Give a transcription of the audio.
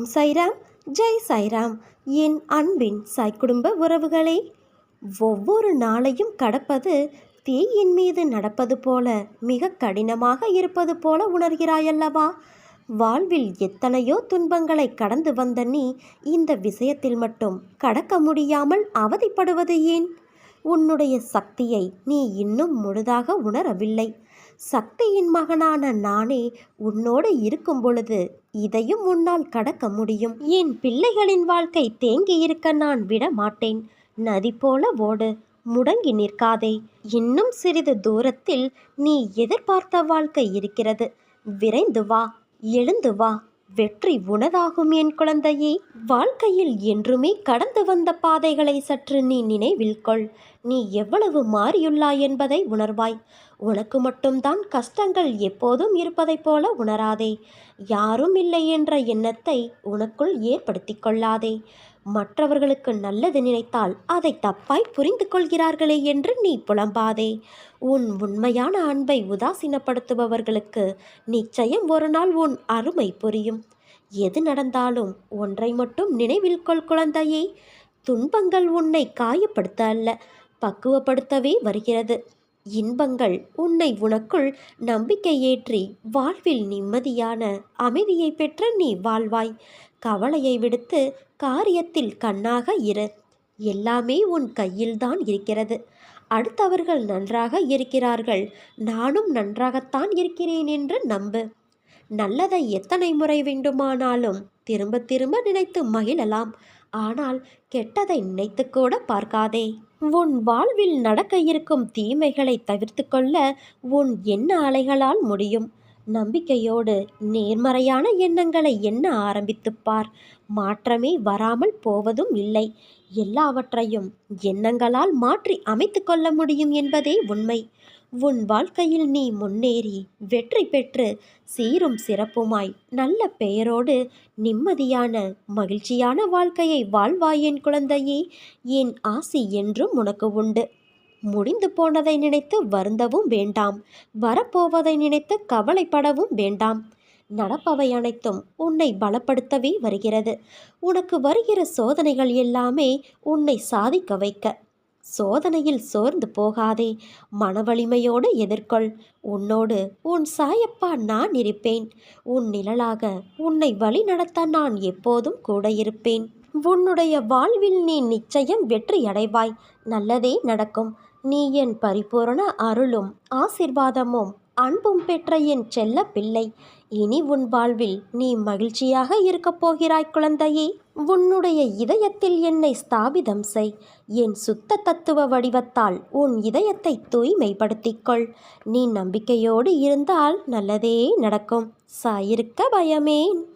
ஓம் சைராம் ஜெய் சைராம். என் அன்பின் சாய் குடும்ப உறவுகளே ஒவ்வொரு நாளையும் கடப்பது தீயின் மீது நடப்பது போல மிக கடினமாக இருப்பது போல உணர்கிறாயல்லவா? வாழ்வில் எத்தனையோ துன்பங்களை கடந்து வந்த நீ இந்த விஷயத்தில் மட்டும் கடக்க முடியாமல் அவதிப்படுவது ஏன்? உன்னுடைய சக்தியை நீ இன்னும் முழுதாக உணரவில்லை. சக்தியின் மகனான நானே உன்னோடு இருக்கும் பொழுது இதையும் உன்னால் கடக்க முடியும். என் பிள்ளைகளின் வாழ்க்கை தேங்கி இருக்க நான் விட மாட்டேன். நதி போல ஓடு முடங்கி நிற்காதே. இன்னும் சிறிது தூரத்தில் நீ எதிர்பார்த்த வாழ்க்கை இருக்கிறது. விரைந்து வா எழுந்து வா. வெற்றி உனதாகும் என் குழந்தையே. வாழ்க்கையில் என்றுமே கடந்து வந்த பாதைகளை சற்று நீ நினைவில் கொள். நீ எவ்வளவு மாறியுள்ளாய் என்பதை உணர்வாய். உனக்கு மட்டும்தான் கஷ்டங்கள் எப்போதும் இருப்பதைப் போல உணராதே. யாரும் இல்லை என்ற எண்ணத்தை உனக்குள் ஏற்படுத்தி கொள்ளாதே. மற்றவர்களுக்கு நல்லது நினைத்தால் அதை தப்பாய் புரிந்து கொள்கிறார்களே என்று நீ புலம்பாதே. உன் உண்மையான அன்பை உதாசீனப்படுத்துபவர்களுக்கு நிச்சயம் ஒரு நாள் உன் அருமை புரியும். எது நடந்தாலும் ஒன்றை மட்டும் நினைவில் கொள் குழந்தையே. துன்பங்கள் உன்னை காயப்படுத்த அல்ல பக்குவப்படுத்தவே வருகிறது. இன்பங்கள் உன்னை உனக்குள் நம்பிக்கை ஏற்றி வாழ்வில் நிம்மதியான அமைதியை பெற்ற நீ வாழ்வாய். கவலையை விடுத்து காரியத்தில் கண்ணாக இரு. எல்லாமே உன் கையில்தான் இருக்கிறது. அடுத்தவர்கள் நன்றாக இருக்கிறார்கள். நானும் நன்றாகத்தான் இருக்கிறேன் என்று நம்பு. நல்லதை எத்தனை முறை வேண்டுமானாலும் திரும்ப திரும்ப நினைத்து மகிழலாம். ஆனால் கெட்டதை நினைத்து கூட பார்க்காதே. உன் வாழ்வில் நடக்க இருக்கும் தீமைகளை தவிர்த்து கொள்ள உன் எண்ண அலைகளால் முடியும். நம்பிக்கையோடு நேர்மறையான எண்ணங்களை எண்ண ஆரம்பித்துப் பார். மாற்றமே வராமல் போவதும் இல்லை. எல்லாவற்றையும் எண்ணங்களால் மாற்றி அமைத்து கொள்ள முடியும் என்பதே உண்மை. உன் வாழ்க்கையில் நீ முன்னேறி வெற்றி பெற்று சீரும் சிறப்புமாய் நல்ல பெயரோடு நிம்மதியான மகிழ்ச்சியான வாழ்க்கையை வாழ்வாய் என் குழந்தையே. என் ஆசி என்றும் உனக்கு உண்டு. முடிந்து போனதை நினைத்து வருந்தவும் வேண்டாம். வரப்போவதை நினைத்து கவலைப்படவும் வேண்டாம். நடப்பவை அனைத்தும் உன்னை பலப்படுத்தவே வருகிறது. உனக்கு வருகிற சோதனைகள் எல்லாமே உன்னை சாதிக்க வைக்க. சோதனையில் சோர்ந்து போகாதே. மனவலிமையோடு எதிர்கொள். உன்னோடு உன் சாயப்பா நான் இருப்பேன். உன் நிழலாக உன்னை வழி நடத்த நான் எப்போதும் கூட இருப்பேன். உன்னுடைய வாழ்வில் நீ நிச்சயம் வெற்றி அடைவாய் நல்லதே நடக்கும். நீ என் பரிபூரண அருளும் ஆசிர்வாதமும் அன்பும் பெற்ற என் செல்ல பிள்ளை. இனி உன் வாழ்வில் நீ மகிழ்ச்சியாக இருக்கப் போகிறாய் குழந்தையே. உன்னுடைய இதயத்தில் என்னை ஸ்தாபிதம் செய். என் சுத்த தத்துவ வடிவத்தால் உன் இதயத்தை தூய்மைப்படுத்திக்கொள். நீ நம்பிக்கையோடு இருந்தால் நல்லதே நடக்கும். சாயிருக்க பயமேன்.